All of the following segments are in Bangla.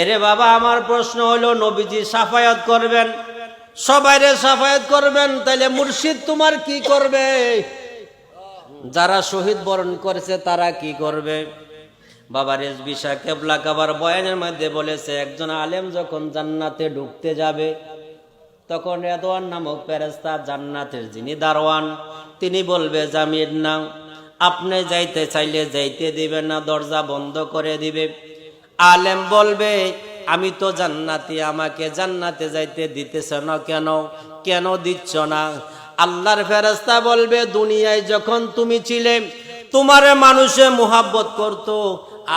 এরে বাবা, আমার প্রশ্ন হলো, নবীজি সাফায়াত করবেন? সবাইরে সাফায়াত করবেন? তাইলে মুর্শিদ তোমার কি করবে? যারা শহীদ বরণ করেছে, তারা কি করবে? বাবা রেজবি শাহ কেবলা কাবার বয়ানের মধ্যে বলেছে, একজন আলেম যখন জান্নাতে ঢুকতে যাবে, তখন রেদওয়ান নামক ফেরেস্তা জান্নাতের যিনি দারওয়ান তিনি বলবে জামির নাম আপনি যাইতে চাইলে যাইতে দিবে না, দরজা বন্ধ করে দিবে। আলেম বলবে, আমি তো জান্নাতি, আমাকে জান্নাতে যাইতে দিতেছ না কেন? কেন দিচ্ছ না? আল্লাহর ফেরেস্তা বলবে, দুনিয়ায় যখন তুমি ছিলে, তোমারে মানুষে মোহাব্বত করতো,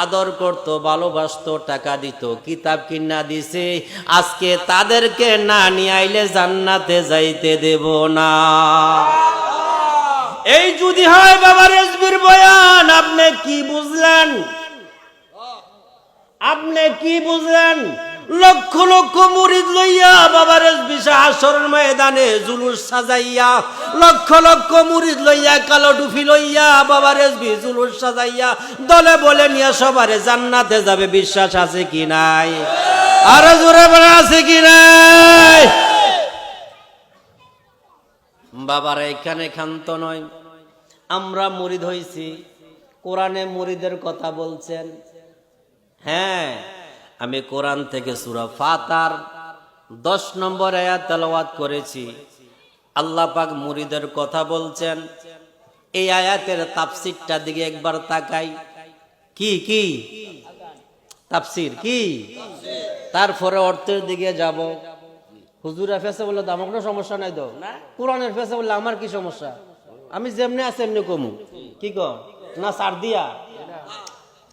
আদর করতো, ভালোবাসতো, টাকা দিত, কিতাব কিনা দিছে, আজকে তাদেরকে না নিয়ে আইলে জান্নাতে যাইতে দেব না। এই যদি হয় বাবা বয়ান, আপনি কি বুঝলেন? আপনি কি বুঝলেন? লক্ষ লক্ষ মুরিদ লইয়া বাবা রেজবি আসরের ময়দানে জুলুস সাজাইয়া, লক্ষ লক্ষ মুরিদ লইয়া, কালো টুফি লইয়া বাবা রেজবি জুলুস সাজাইয়া দলে বলে নিয়ে সবারে জান্নাতে যাবে, বিশ্বাস আছে কি নাই? আরও জোরে বলে আছে কি নাই? বাবারা এখানে ক্ষান্ত নয়। আমরা মুরিদ হইছি। কোরআনে মুরিদের কথা বলছেন। হ্যাঁ আমি কোরআন থেকে সুরা ফাতার দশ নম্বর আয়াত তেলাওয়াত করেছি। আল্লাহ পাক মুরিদের কথা বলছেন। এই আয়াতের তাফসিরটা দিকে একবার তাকাই। কি কি? তাফসির কি? তারপরে অর্থের দিকে যাব। হুজুরা ফেসে বললে তো আমার কোনো সমস্যা নাই তো? কোরআনের ফেসে বললে আমার কি সমস্যা? আমি যেমনি আছে এমনি কমু। কি কর না সার দিয়া।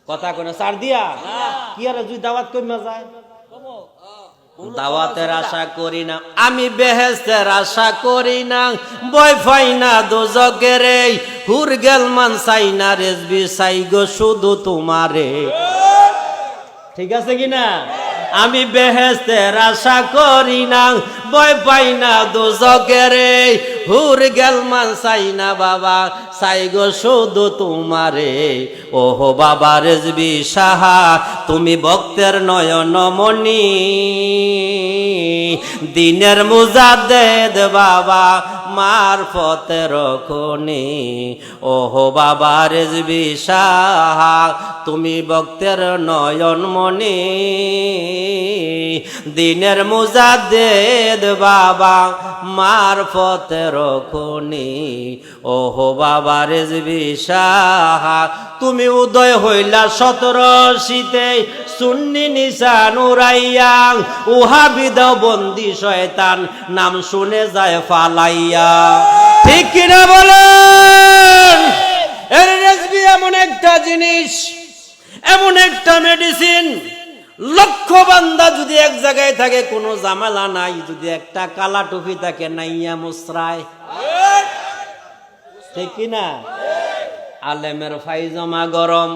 কথা কোনে সার দিয়া। কি আর তুই দাওয়াত কমে যায়? দাওয়াতের আশা করি না আমি বেহেস্তের আশা করি না। বয় ফাই না দোজকের এই হুর গেল মান সাই না রেজবি সাই গো শুধু তোমারে। ঠিক আছে কি না? আমি বেহেস্তের আশা করি না ভয় পাই না দোজকের এই হুর গেল মান সাই না বাবা সাই গো শুধু তোমারে। ওহো বাবা রেজবি সাহা, তুমি ভক্তের নয়ন মনি দিনের মুজাদ্দেদ বাবা, মার ফতের খনি ওহো বাবা রেজবি সাহা, তুমি ভক্তের নয়ন মনি দিনের মুজাদ্দেদ বাবা, মার ফতের খনি ওহো বাবা তুমি উদয় হইলা সতর শীতে সুন্নি নিশান নুরাইয়া উহা বিদ বন্দি শয়তান, নাম শুনে যায় ফালাইয়া। ঠিক কিনা বলেন এর রেজবি এমন একটা জিনিস এমন একটা মেডিসিন লক্ষ বান্দা যদি এক জায়গায় থাকে কোনো জামালা নাই যদি একটা কালা টুপি থাকে নাইয়া মুসরায়। ঠিক কিনা? আলেমের ফাইজমা গরম।